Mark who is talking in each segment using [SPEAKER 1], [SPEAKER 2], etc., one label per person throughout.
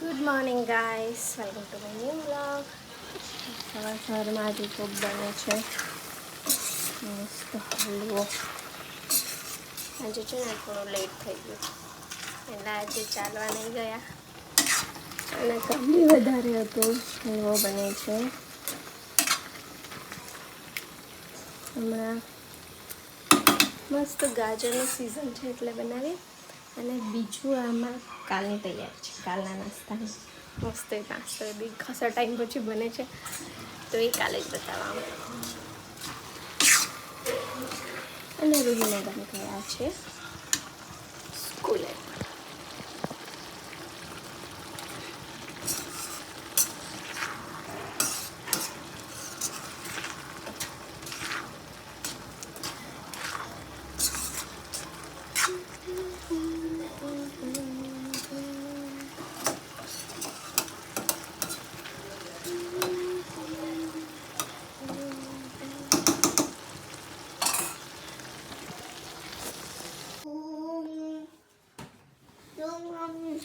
[SPEAKER 1] Good morning guys welcome to my new blog સવાર સવારમાં આજે તો બને છે. મસ્ત હલવો. આજે છે ને થોડું લેટ થઈ ગયું. એટલે આજે ચાલવા નહીં ગયા. અને કામ વધારે હતું. હલવો બને છે. હમણાં મસ્ત ગાજરની સિઝન છે એટલે બનાવી. અને બીજું આમાં કાલની તૈયારી છે કાલના નાસ્તાની. મસ્ત નાસ્તો બી ખાસા ટાઈમ પછી બને છે તો એ કાલે જ બતાવવા. અને રૂહીને મેડમ ગયા છે.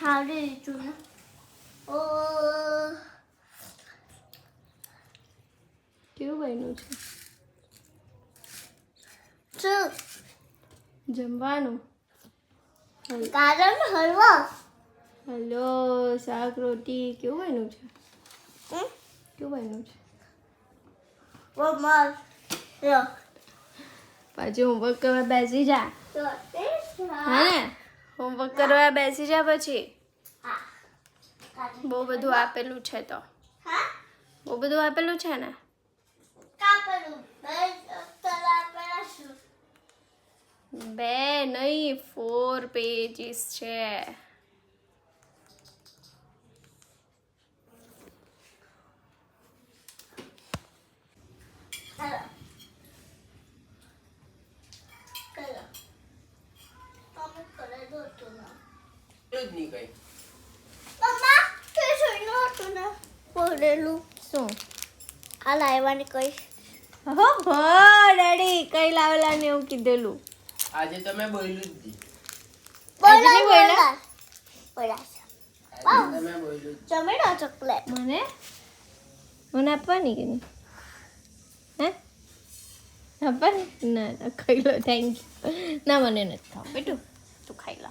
[SPEAKER 2] 잘해주나? 어,
[SPEAKER 1] કેવું બન્યું છે
[SPEAKER 2] 쭉
[SPEAKER 1] જમવાનું
[SPEAKER 2] 나름 હલવો
[SPEAKER 1] હલો શાક રોટી કેવું બન્યું છે
[SPEAKER 2] 응?
[SPEAKER 1] કેવું બન્યું છે
[SPEAKER 2] 뭐뭐 요
[SPEAKER 1] પાછું હોમવર્ક કરવા બેસી જા
[SPEAKER 2] 요
[SPEAKER 1] હા ને હોમવર્ક કરવા બેસી જા પછી. બહુ બધું આપેલું છે તો. બહુ બધું આપેલું છે ને? બે નહીં ફોર પેજીસ છે.
[SPEAKER 2] આ લાવવાની કઈ.
[SPEAKER 1] હો કઈ લાવેલા ને એવું કીધેલું.
[SPEAKER 3] આજે
[SPEAKER 2] ચોકલેટ.
[SPEAKER 1] મને? મને આપવાની કે નહીં? હે? આપવાની? ના ખાઈ લો થેન્ક યુ ના મને નથી ખાવ. બેટું. તું ખાઈ લો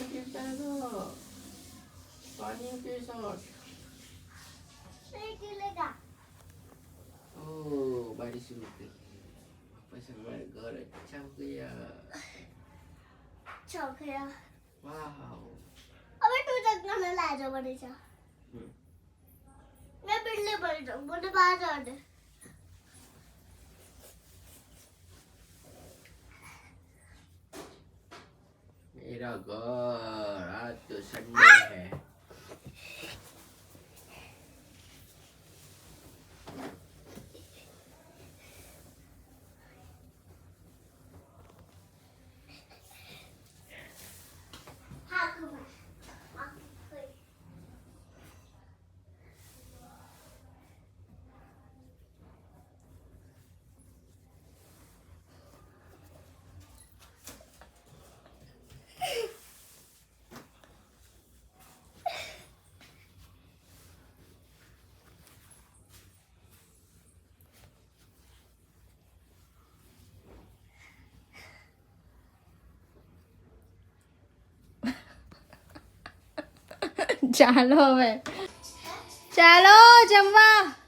[SPEAKER 3] 거기다가
[SPEAKER 2] 마님께서 오
[SPEAKER 3] 많이 심었대 아빠 정말
[SPEAKER 2] 거래
[SPEAKER 3] 참고야 છોકરા વાવ
[SPEAKER 2] હવે તું જગ્યા લાજો પડે
[SPEAKER 3] છે
[SPEAKER 2] મેં બિલ્લી પડી જાઉં મને બહાર જવા દે
[SPEAKER 3] 이라고
[SPEAKER 2] 아또 샀네.
[SPEAKER 1] ચાલો હવે. ચાલો જમવા.